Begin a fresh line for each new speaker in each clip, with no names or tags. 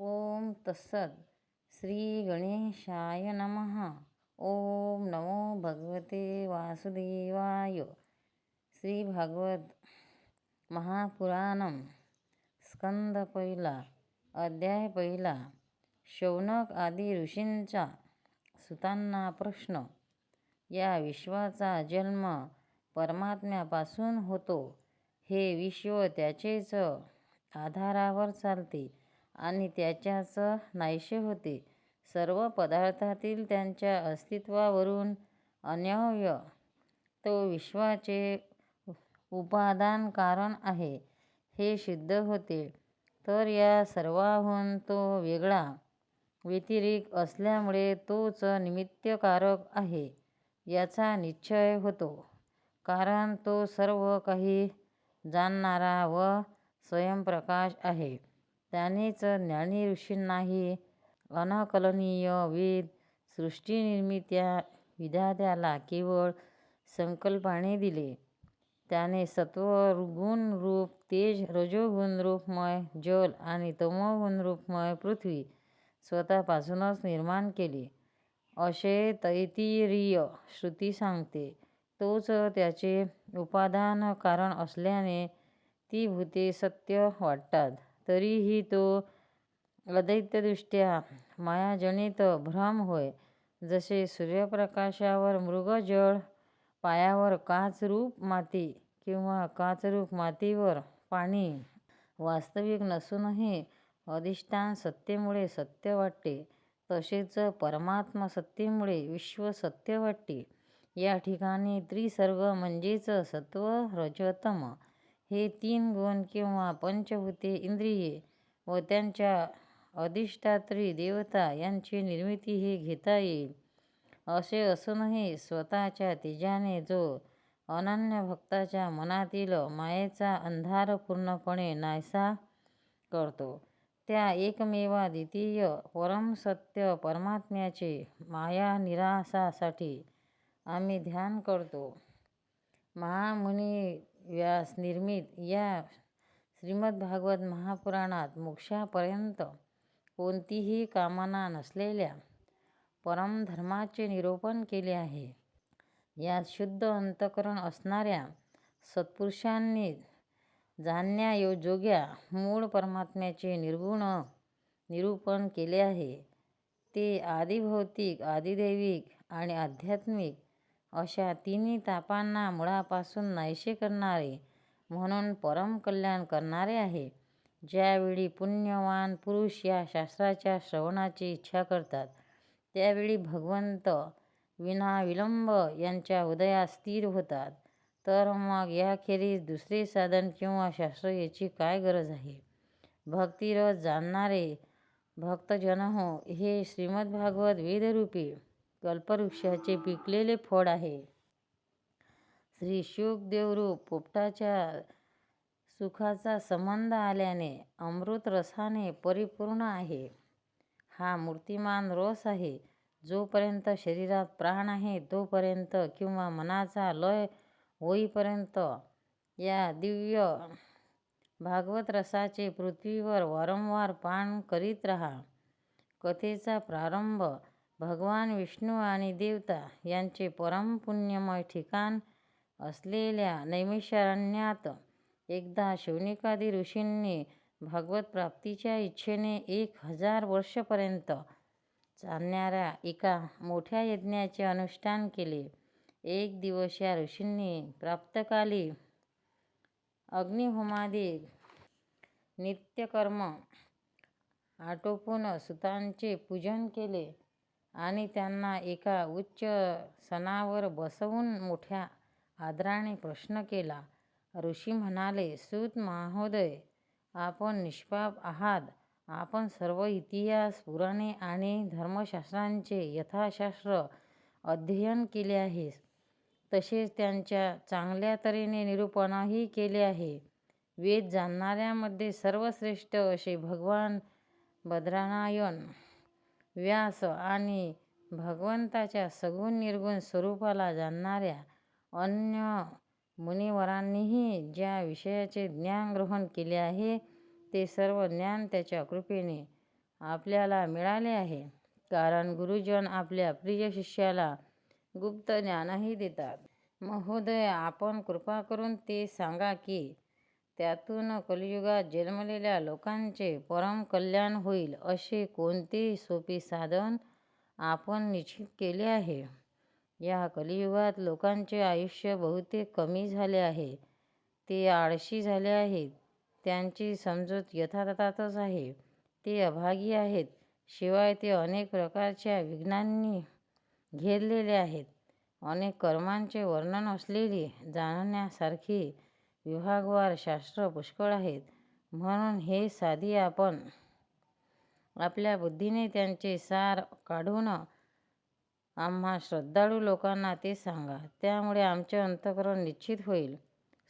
ओम तत्सद श्री गणेशाय नमः. ओम नमो भगवते वासुदेवाय. श्री भागवत महापुराणम स्कंद पहिला अध्याय पहिला शौनक आदी ऋषींचा सुतांना प्रश्न. या विश्वाचा जन्म परमात्म्यापासून होतो. हे विश्व त्याचेच आधारावर चालते. आणि त्याच्याच नाहीसे होते. सर्व पदार्थातील त्यांच्या अस्तित्वावरून अन्यव्य तो विश्वाचे उपादान कारण आहे हे सिद्ध होते. तर या सर्वाहून तो वेगळा व्यतिरिक्त असल्यामुळे तोच निमित्तकारक आहे याचा निश्चय होतो. कारण तो सर्व काही जाणणारा व स्वयंप्रकाश आहे. त्यानेच ज्ञानी ऋषींनाही अनाकलनीय वेद सृष्टीनिर्मित्या विधात्याला केवळ संकल्पाने दिले. त्याने सत्व गुण रूप तेज रजोगुण रूपमय जल आणि तमोगुण रूपमय पृथ्वी स्वतःपासूनच निर्माण केली. असे तैतिरीय श्रुती सांगते. तोच त्याचे उपादान कारण असल्याने ती भूते सत्य वाटतात. तरीही तो अदैत्यदृष्ट्या मायाजनित भ्रम होय. जसे सूर्यप्रकाशावर मृगजळ पायावर काचरूप माती किंवा काचरूप मातीवर पाणी वास्तविक नसूनही अधिष्ठान सत्तेमुळे सत्य वाटते तसेच परमात्मा सत्तेमुळे विश्व सत्य वाटते. या ठिकाणी त्रिसर्ग म्हणजेच सत्व रजतम. हे तीन गुण किंवा पंचभूते इंद्रिये व त्यांच्या अधिष्ठात्री देवता यांची निर्मिती हे घेता येईल. असे असूनही स्वतःच्या तेजाने जो अनन्य भक्ताच्या मनातील मायेचा अंधार पूर्णपणे नायसा करतो त्या एकमेवा द्वितीय परमसत्य परमात्म्याचे माया निरासासाठी आम्ही ध्यान करतो. महामुनी व्यास निर्मित या श्रीमद्भागवत महापुराणात मोक्षापर्यंत कोणतीही कामना नसलेल्या परमधर्माचे निरूपण केले आहे. यात शुद्ध अंतकरण असणाऱ्या सत्पुरुषांनी जाणण्याजोग्या मूळ परमात्म्याचे निर्गुण निरूपण केले आहे. ते आदिभौतिक आदिदैविक आणि आध्यात्मिक अशा तिन्ही तापांना मुळापासून नाहीसे करणारे म्हणून परमकल्याण करणारे आहे. ज्यावेळी पुण्यवान पुरुष या शास्त्राच्या श्रवणाची इच्छा करतात त्यावेळी भगवंत विनाविलंब यांच्या हृदयात स्थिर होतात. तर मग याखेरीज दुसरे साधन किंवा शास्त्र याची काय गरज आहे? भक्तिरस जाणणारे भक्तजनहो हे श्रीमद्भागवत वेदरूपी कल्पवृक्षाचे पिकलेले फळ आहे. श्री शुकदेवरूप पोपटाच्या सुखाचा संबंध आल्याने अमृतरसाने परिपूर्ण आहे. हा मूर्तिमान रस आहे. जोपर्यंत शरीरात प्राण आहे तोपर्यंत किंवा मनाचा लय होईपर्यंत या दिव्य भागवत रसाचे पृथ्वीवर वारंवार पान करीत राहा. कथेचा प्रारंभ भगवान विष्णू आणि देवता यांचे परमपुण्यमय ठिकाण असलेल्या नैमिषारण्यात एकदा शौनिकादी ऋषींनी भागवत प्राप्तीच्या इच्छेने एक हजार वर्षपर्यंत चालणाऱ्या एका मोठ्या यज्ञाचे अनुष्ठान केले. एक दिवस या ऋषींनी प्राप्तकाली अग्निहोमादी नित्यकर्म आटोपून सुतांचे पूजन केले. आणि त्यांना एका उच्च सनावर बसवून मोठ्या आदराने प्रश्न केला. ऋषी म्हणाले सूत महोदय आपण निष्पाप आहात. आपण सर्व इतिहास पुराणे आणि धर्मशास्त्रांचे यथाशास्त्र अध्ययन केले आहे. तसेच त्यांच्या चांगल्या तऱ्हेने निरूपणही केले आहे. वेद जाणणाऱ्यामध्ये सर्वश्रेष्ठ असे भगवान बद्रनारायण व्यास आणि भगवंताच्या सगुण निर्गुण स्वरूपाला जाणणाऱ्या अन्य मुनिवरांनीही ज्या विषयाचे ज्ञान ग्रहण केले आहे ते सर्व ज्ञान त्याच्या कृपेने आपल्याला मिळाले आहे. कारण गुरुजन आपल्या प्रिय शिष्याला गुप्त ज्ञानही देतात. महोदय आपण कृपा करून ते सांगा की त्यातून कलियुगात जन्मलेल्या लोकांचे परम कल्याण होईल असे कोणते सोपे साधन आपण निश्चित केले आहे. या कलियुगात लोकांचे आयुष्य बहुतेक कमी झाले आहे. ते आळशी झाले आहेत. त्यांची समजूत यथातथातच आहे. ते अभागी आहेत. शिवाय ते अनेक प्रकारच्या विघ्नांनी घेरलेले आहेत. अनेक कर्मांचे वर्णन असलेली जाणण्यासारखी विभागवार शास्त्र पुष्कळ आहेत. म्हणून हे साधी आपण आपल्या बुद्धीने त्यांचे सार काढून आम्हा श्रद्धाळू लोकांना ते सांगा. त्यामुळे आमचे अंतकरण निश्चित होईल.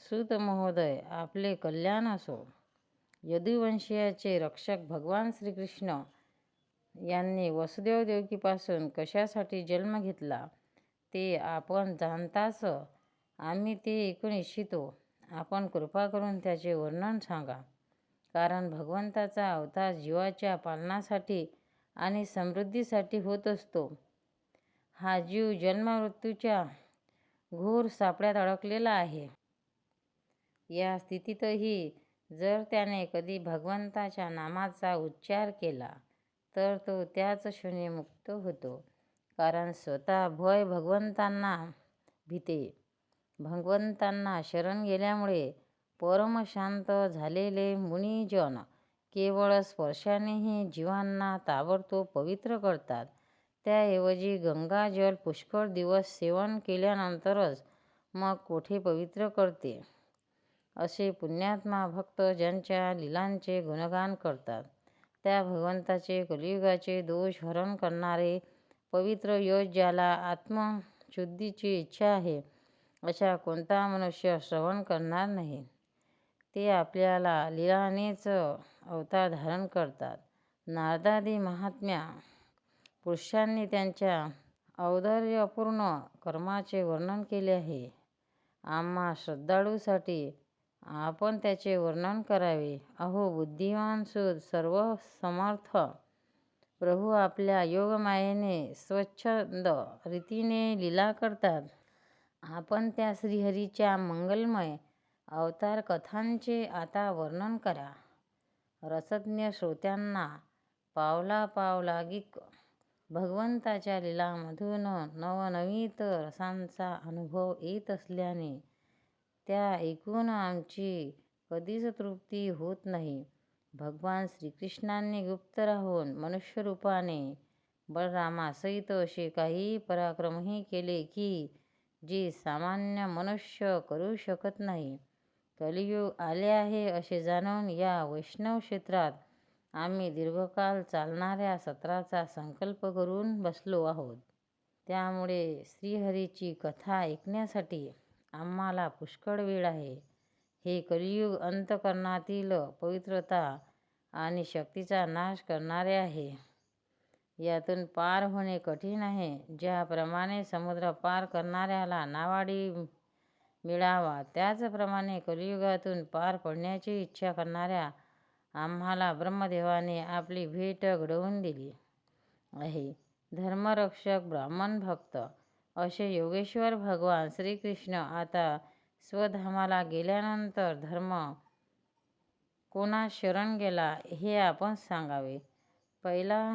सुत महोदय आपले कल्याण असो. यदुवंशीयाचे रक्षक भगवान श्रीकृष्ण यांनी वसुदेव देवकीपासून कशासाठी जन्म घेतला ते आपण जाणताच आम्ही ते ऐकून इच्छितो. आपण कृपा करून त्याचे वर्णन सांगा. कारण भगवंताचा अवतार जीवाच्या पालनासाठी आणि समृद्धीसाठी होत असतो. हा जीव जन्ममृत्यूच्या घोर सापड्यात अडकलेला आहे. या स्थितीतही जर त्याने कधी भगवंताच्या नामाचा उच्चार केला तर तो त्याच क्षणी मुक्त होतो. कारण स्वतः भय भगवंतांना भीते. भगवंतांना शरण गेल्यामुळे परमशांत झालेले मुनिजन केवळ स्पर्शानेही जीवांना ताबडतोब पवित्र करतात. त्याऐवजी गंगाजल पुष्कळ दिवस सेवन केल्यानंतरच मग कोठे पवित्र करते? असे पुण्यात्मा भक्त ज्यांच्या लीलांचे गुणगान करतात त्या भगवंताचे कलियुगाचे दोष हरण करणारे पवित्र योज ज्याला आत्मशुद्धीची इच्छा आहे अशा कोणता मनुष्य श्रवण करणार नाही. ते आपल्याला लिलानेच अवतार धारण करतात. नारदादी महात्म्या पुरुषांनी त्यांच्या औदार्यपूर्ण कर्माचे वर्णन केले आहे. आम्हा श्रद्धाळूसाठी आपण त्याचे वर्णन करावे. अहो बुद्धिमान सुद सर्व समर्थ प्रभू आपल्या योगमायेने स्वच्छंद रीतीने लीला करतात. आपण त्या श्रीहरीच्या मंगलमय अवतार कथांचे आता वर्णन करा. रसज्ञ श्रोत्यांना पावला पावलागिक भगवंताच्या लीलामधून नवनवीत रसांचा अनुभव येत असल्याने त्या ऐकून आमची कधीच तृप्ती होत नाही. भगवान श्रीकृष्णांनी गुप्त राहून मनुष्यरूपाने बलरामासहित असे काही पराक्रमही केले की जी सामान्य मनुष्य करू शकत नाही. कलियुग आले आहे असे जाणून या वैष्णव क्षेत्रात आम्ही दीर्घकाल चालणाऱ्या सत्राचा संकल्प करून बसलो आहोत. त्यामुळे श्रीहरीची कथा ऐकण्यासाठी आम्हाला पुष्कळ वेळ आहे. हे कलियुग अंतकरणातील पवित्रता आणि शक्तीचा नाश करणारे आहे. यातून पार होणे कठीण आहे. ज्याप्रमाणे समुद्र पार करणाऱ्याला नावाडी मिळावा त्याचप्रमाणे कलियुगातून पार पडण्याची इच्छा करणाऱ्या आम्हाला ब्रह्मदेवाने आपली भेट घडवून दिली आहे. धर्मरक्षक ब्राह्मण भक्त असे योगेश्वर भगवान श्रीकृष्ण आता स्वधामाला गेल्यानंतर धर्म कोणा शरण गेला हे आपण सांगावे. पहिला